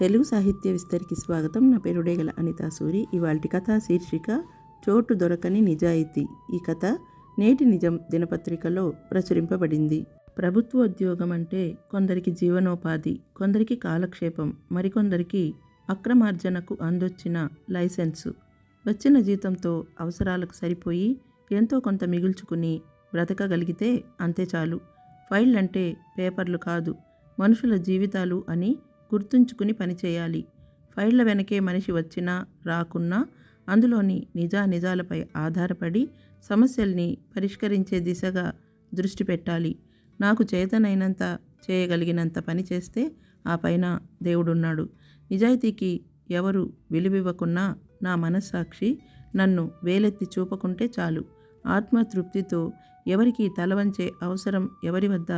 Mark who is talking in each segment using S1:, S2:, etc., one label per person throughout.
S1: తెలుగు సాహిత్య విస్తరికి స్వాగతం. నా పేరు డేగల అనితా సూరి. ఇవాళ కథ శీర్షిక చోటు దొరకని నిజాయితీ. ఈ కథ నేటి నిజం దినపత్రికలో ప్రచురింపబడింది. ప్రభుత్వ ఉద్యోగం అంటే కొందరికి జీవనోపాధి కొందరికి కాలక్షేపం మరికొందరికి అక్రమార్జనకు అందొచ్చిన లైసెన్సు. వచ్చిన జీతంతో అవసరాలకు సరిపోయి ఎంతో కొంత మిగుల్చుకుని బ్రతకగలిగితే అంతే చాలు. ఫైల్ అంటే పేపర్లు కాదు మనుషుల జీవితాలు అని గుర్తుంచుకుని పనిచేయాలి ఫైళ్ళ వెనకే మనిషి వచ్చినా రాకున్నా అందులోని నిజా నిజాలపై ఆధారపడి సమస్యల్ని పరిష్కరించే దిశగా దృష్టి పెట్టాలి. నాకు చేతనైనంత చేయగలిగినంత పని చేస్తే ఆ పైన దేవుడున్నాడు. నిజాయితీకి ఎవరు విలువివ్వకున్నా నా మనస్సాక్షి నన్ను వేలెత్తి చూపకుంటే చాలు. ఆత్మతృప్తితో ఎవరికి తలవంచే అవసరం ఎవరి వద్ద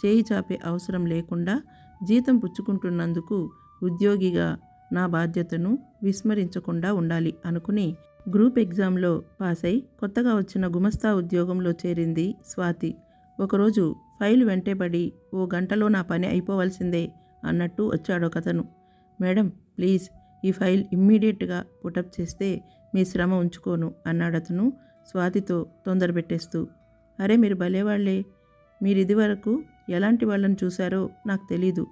S1: చేయి చాపే అవసరం లేకుండా జీతం పుచ్చుకుంటున్నందుకు ఉద్యోగిగా నా బాధ్యతను విస్మరించకుండా ఉండాలి అనుకుని గ్రూప్ ఎగ్జామ్లో పాస్ అయి కొత్తగా వచ్చిన గుమస్తా ఉద్యోగంలో చేరింది స్వాతి. ఒకరోజు ఫైల్ వెంటేపడి ఓ గంటలో నా పని అయిపోవలసిందే అన్నట్టు వచ్చాడొకతను మేడం ప్లీజ్ ఈ ఫైల్ ఇమ్మీడియట్గా పుటప్ చేస్తే మీ శ్రమ ఉంచుకోను అన్నాడతను స్వాతితో తొందర పెట్టేస్తూ అరే మీరు భలేవాళ్ళే మీరు ఇదివరకు ఎలాంటి వాళ్ళని చూశారో నాకు తెలీదు.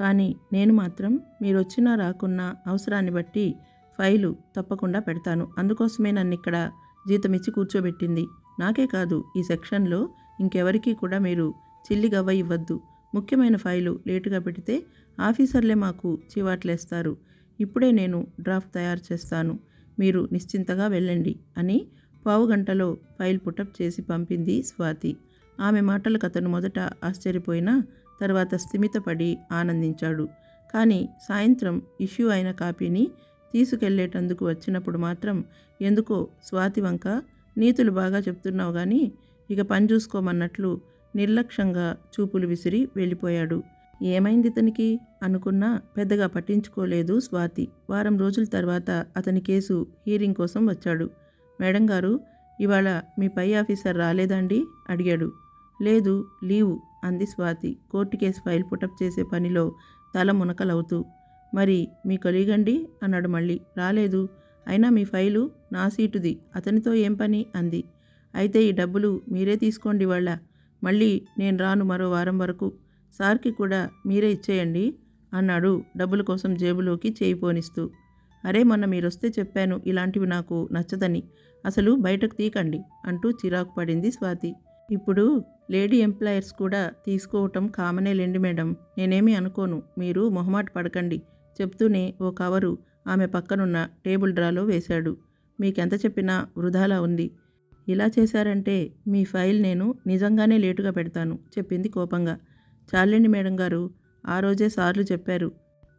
S1: కానీ నేను మాత్రం మీరు వచ్చినా రాకున్నా అవసరాన్ని బట్టి ఫైలు తప్పకుండా పెడతాను. అందుకోసమే నన్ను ఇక్కడ జీతం ఇచ్చి కూర్చోబెట్టింది. నాకే కాదు ఈ సెక్షన్లో ఇంకెవరికీ కూడా మీరు చిల్లి గవ్వ ఇవ్వద్దు. ముఖ్యమైన ఫైలు లేటుగా పెడితే ఆఫీసర్లే మాకు చివాట్లేస్తారు. ఇప్పుడే నేను డ్రాఫ్ట్ తయారు చేస్తాను. మీరు నిశ్చింతగా వెళ్ళండి అని పావు గంటలో ఫైల్ పుటప్ చేసి పంపింది స్వాతి. ఆమె మాటలకు అతను మొదట ఆశ్చర్యపోయినా తర్వాత స్థిమితపడి ఆనందించాడు. కానీ సాయంత్రం ఇష్యూ అయిన కాపీని తీసుకెళ్ళేటందుకు వచ్చినప్పుడు మాత్రం ఎందుకో స్వాతి వంక నీతులు బాగా చెప్తున్నావు కానీ ఇక పని చూసుకోమన్నట్లు నిర్లక్ష్యంగా చూపులు విసిరి వెళ్ళిపోయాడు. ఏమైంది ఇతనికి అనుకున్నా పెద్దగా పట్టించుకోలేదు స్వాతి. వారం రోజుల తర్వాత అతని కేసు హీరింగ్ కోసం వచ్చాడు. మేడం గారు ఇవాళ మీ పై ఆఫీసర్ రాలేదండి అడిగాడు. లేదు లీవు అంది Swathi. Court case file put up చేసే పనిలో తల మునకలవుతూ మరి మీ కొలీగండి? అన్నాడు మళ్ళీ. రాలేదు. అయినా మీ ఫైలు నా సీటుది. అతనితో ఏం పని? అంది. అయితే ఈ డబ్బులు మీరే తీసుకోండి వాళ్ళ. మళ్ళీ నేను రాను మరో వారం వరకు. సార్కి కూడా మీరే ఇచ్చేయండి అన్నాడు డబ్బుల కోసం జేబులోకి చేయి పోనిస్తూ. అరే మొన్న మీరొస్తే చెప్పాను ఇలాంటివి నాకు నచ్చదని. అసలు బయటకు తీకండి అంటూ చిరాకు పడింది స్వాతి. ఇప్పుడు లేడీ ఎంప్లాయర్స్ కూడా తీసుకోవటం కామనే లేండి మేడం. నేనేమీ అనుకోను. మీరు మొహమాట పడకండి. చెప్తూనే ఓ కవరు ఆమె పక్కనున్న టేబుల్ డ్రాలో వేశాడు. మీకెంత చెప్పినా వృధాలా ఉంది. ఇలా చేశారంటే మీ ఫైల్ నేను నిజంగానే లేటుగా పెడతాను చెప్పింది కోపంగా. చాలండి మేడం గారు. ఆ రోజే సార్లు చెప్పారు.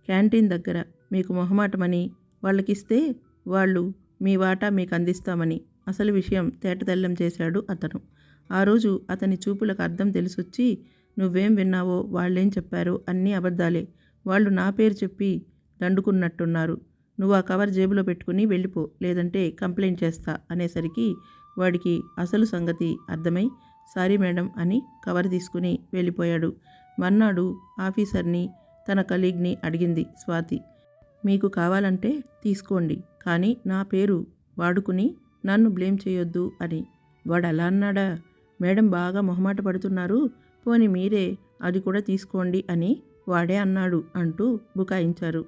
S1: క్యాంటీన్ దగ్గర మీకు మొహమాటమని వాళ్ళకిస్తే వాళ్ళు మీ వాటా మీకు అందిస్తామని. అసలు విషయం తేటతెల్లం చేశాడు అతను. ఆ రోజు అతని చూపులకు అర్థం తెలిసొచ్చి నువ్వేం విన్నావో వాళ్ళేం చెప్పారో అన్నీ అబద్ధాలే. వాళ్ళు నా పేరు చెప్పి దండుకున్నట్టున్నారు. నువ్వు ఆ కవర్ జేబులో పెట్టుకుని వెళ్ళిపో లేదంటే కంప్లైంట్ చేస్తా అనేసరికి వాడికి అసలు సంగతి అర్థమై సారీ మేడం అని కవర్ తీసుకుని వెళ్ళిపోయాడు. మర్నాడు ఆఫీసర్ని తన కలీగ్ని అడిగింది స్వాతి. మీకు కావాలంటే తీసుకోండి కానీ నా పేరు వాడుకుని నన్ను బ్లేమ్ చేయొద్దు అని. వాడు అలా అన్నాడా? మేడం బాగా మొహమాట పడుతున్నారు పోని మీరే అది కూడా తీసుకోండి అని వాడే అన్నాడు అంటూ బుకాయించారు.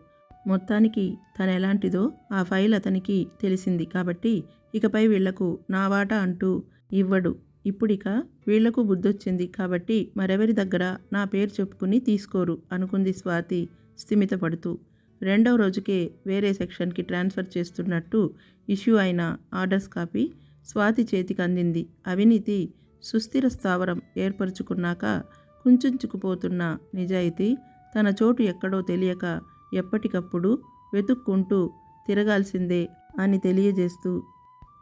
S1: మొత్తానికి తన ఎలాంటిదో ఆ ఫైల్ అతనికి తెలిసింది కాబట్టి ఇకపై వీళ్ళకు నా వాటా అంటూ ఇవ్వడు. ఇప్పుడిక వీళ్ళకు బుద్ధొచ్చింది కాబట్టి మరెవరి దగ్గర నా పేరు చెప్పుకుని తీసుకోరు అనుకుంది స్వాతి స్థిమితపడుతూ. రెండవ రోజుకే వేరే సెక్షన్కి ట్రాన్స్ఫర్ చేస్తున్నట్టు ఇష్యూ అయిన ఆర్డర్స్ కాపీ స్వాతి చేతికి అందింది. అవినీతి సుస్థిర స్థావరం ఏర్పరచుకున్నాక కుంచుకుపోతున్న నిజాయితీ తన చోటు ఎక్కడో తెలియక ఎప్పటికప్పుడు వెతుక్కుంటూ తిరగాల్సిందే అని తెలియజేస్తూ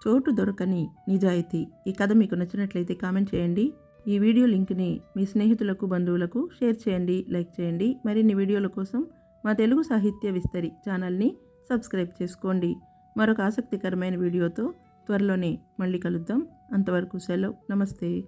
S1: చోటు దొరకని నిజాయితీ. ఈ కథ మీకు నచ్చినట్లయితే కామెంట్ చేయండి. ఈ వీడియో లింక్ని మీ స్నేహితులకు బంధువులకు షేర్ చేయండి లైక్ చేయండి. మరిన్ని వీడియోల కోసం మా తెలుగు సాహిత్య విస్తరి ఛానల్ని సబ్స్క్రైబ్ చేసుకోండి. మరొక ఆసక్తికరమైన వీడియోతో త్వరలోనే మళ్ళీ కలుద్దాం. అంతవరకు సెలవు. నమస్తే.